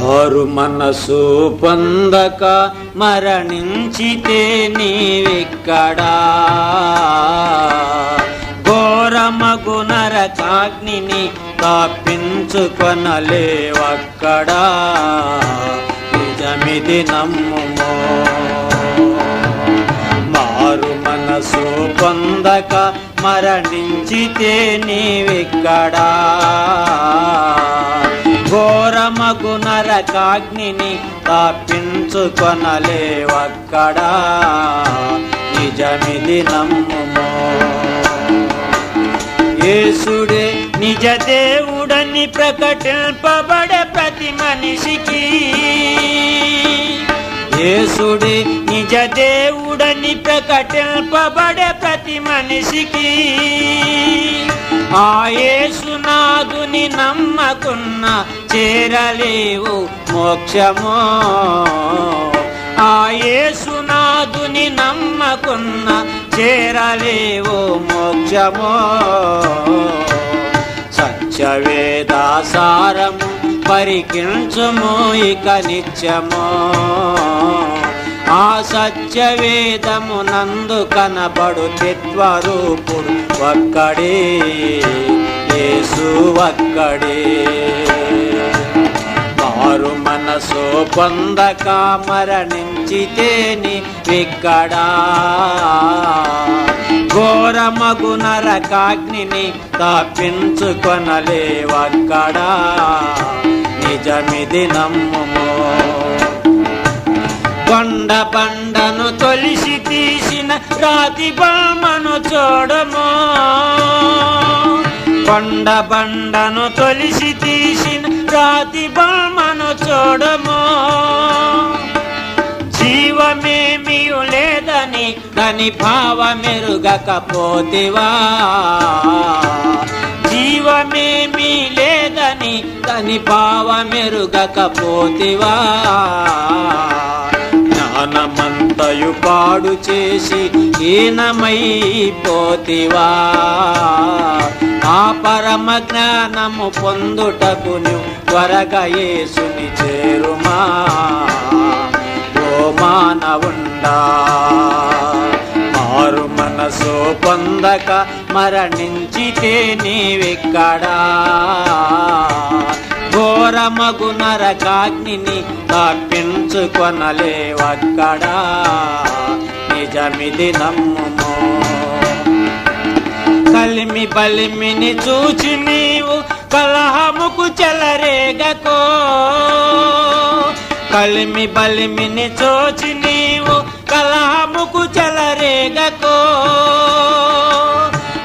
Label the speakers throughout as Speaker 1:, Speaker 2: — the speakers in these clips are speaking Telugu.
Speaker 1: మారు మనసు పొందక మరణించితే నీవిక్కడా? ఘోరమగు నరకాగ్నిని తప్పించుకొనలేవక్కడా నిజమిది నమ్ముమో. మారు మనసు పొందక మరణించితే నీవిక్కడా? ఘోరమగు నరకాగ్నిని తప్పించుకొనలేవక్కడా నిజమిది నమ్ముమో. యేసుడే నిజ దేవుడని ప్రకటింపబడే ప్రతి మనిషికి. యేసుడే నిజ దేవుడని ప్రకటింపబడే ప్రతి మనిషికి. ఆ యేసునాథుని నమ్మకున్న చేరలేవు మోక్షమో. ఆ నమ్మకున్న చేరలేవు మోక్షమో. సత్యవేదాసారము పరికించుము ఇక నిత్యము. ఆ సత్యవేదము నందు కనబడు తిత్వరూపుడు ఒక్కడే. యేసు ఒక్కడే మారు మనసు పొందక మరణించితేని విక్కడా ఘోరమగు నరకాగ్నిని తప్పించుకొనలేవక్కడా నిజమిది నమ్ముమో. కొండ పండను తొలిసి తీసిన రాతి బామను చూడము. కొండ బండను తొలిసి తీసిన రాతి బొమ్మను చూడము. జీవమేమీ లేదని దాని భావమెరుగకపోతివా. జీవమేమీ లేదని దాని భావమెరుగకపోతివా. జ్ఞానమంతయు పాడు చేసి హీనమైపోతివా. ఆ పరమ జ్ఞానము పొందుటకు త్వరగా యేసుని చేరుమా. ఓ మానవుండా మారు మనసు పొందక మరణించితే నీవిక్కడా. ఘోరమగు నరకాగ్నిని తప్పించుకొనలేవక్కడా నిజమిది నమ్ముమో. కలిమి బలిమిని చూచి నీవు కలహముకు చెలరేగకో. కలిమి బలిమిని చూచి నీవు కలహముకు చెలరేగకో.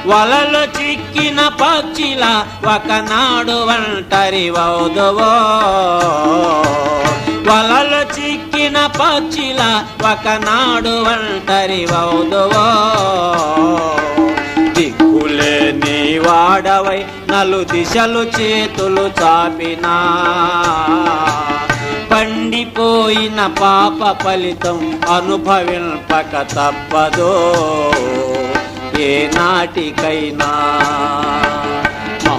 Speaker 1: వలలో చిక్కిన పక్షిలా ఒకనాడు ఒంటరి వౌదువో. వలలో చిక్కిన పక్షిలా ఒకనాడు ఒంటరి వౌదువో. వాడవై నలు దిశలు చేతులు చాపినా. పండిపోయిన పాప ఫలితం అనుభవింపక తప్పదో. ఏ నాటికైనా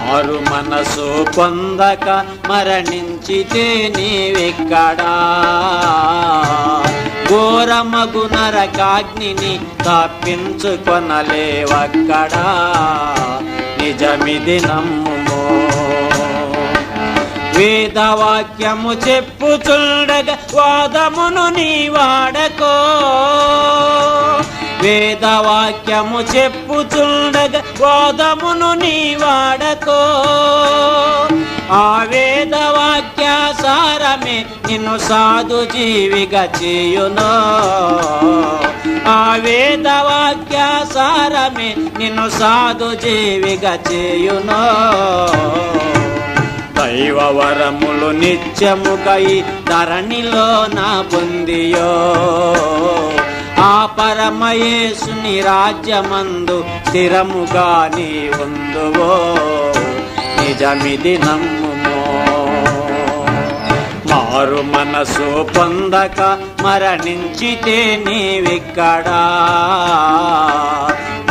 Speaker 1: మారు మనసు పొందక మరణించితే నీవెక్కడా. ఘోరమగు నరకాగ్నిని తప్పించుకొనలేవక్కడా నిజమిది నమ్ముమో వేదవాక్యము చెప్పు చెప్పుచుండగా వాదమును నీ వాడకో వేదవాక్యము చెప్పు చెప్పుచుండగా వాదమును నీ వాడకో ఆ వేదవాక్య సారమే నిన్ను సాధు జీవిగా చేయును. ఆ వేదవాక్య సారమే నిన్ను సాధు జీవిగా చేయును. దైవ వరములు నిత్యముకై ధరణిలో నా పొందియో. ఆ పరమయేసుని రాజ్యమందు స్థిరముగా నీ ఉందువో. నిజమిది నమ్ముమో మారు మనసు పొందక మరణించితే నీవిక్కడా.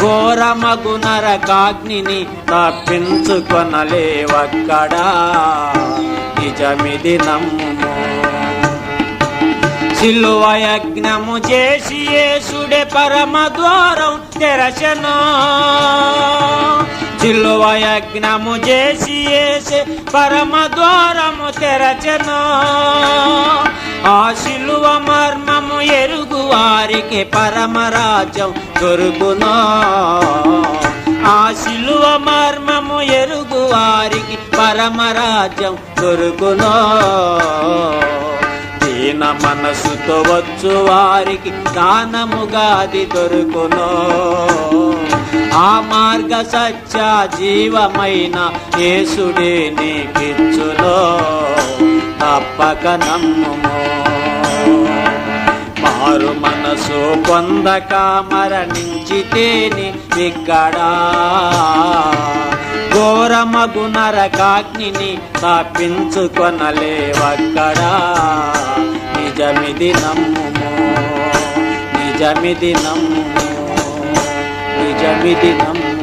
Speaker 1: ఘోరమగు నరకాగ్నిని తప్పించుకొనలేవక్కడా నిజమిది నమ్ము సిలువ యజ్ఞము చేసి యేసుడే పరమ ద్వారం తెరచను. శిలువ యజ్ఞము చేసి వేసే పరమ ద్వారము తెరచను. ఆ శిలువ మర్మము ఎరుగు వారికి పరమరాజ్యం దొరుకును. ఆ శిలువ మర్మము ఎరుగు వారికి పరమరాజ్యం దొరుకును. దీన మనసుతో వచ్చు వారికి దానముగాది దొరుకును. ఆ మార్గ సత్య జీవమైన యేసుడే నీకిచ్చును. తప్పక నమ్ముము. మారు మనసు పొందక మరణించితేని విక్కడా. ఘోరమగు నరకాగ్నిని తప్పించుకొనలేవక్కడా నిజమిది నమ్ముము. నిజమిది నమ్ముము. నిజమిది నమ్ము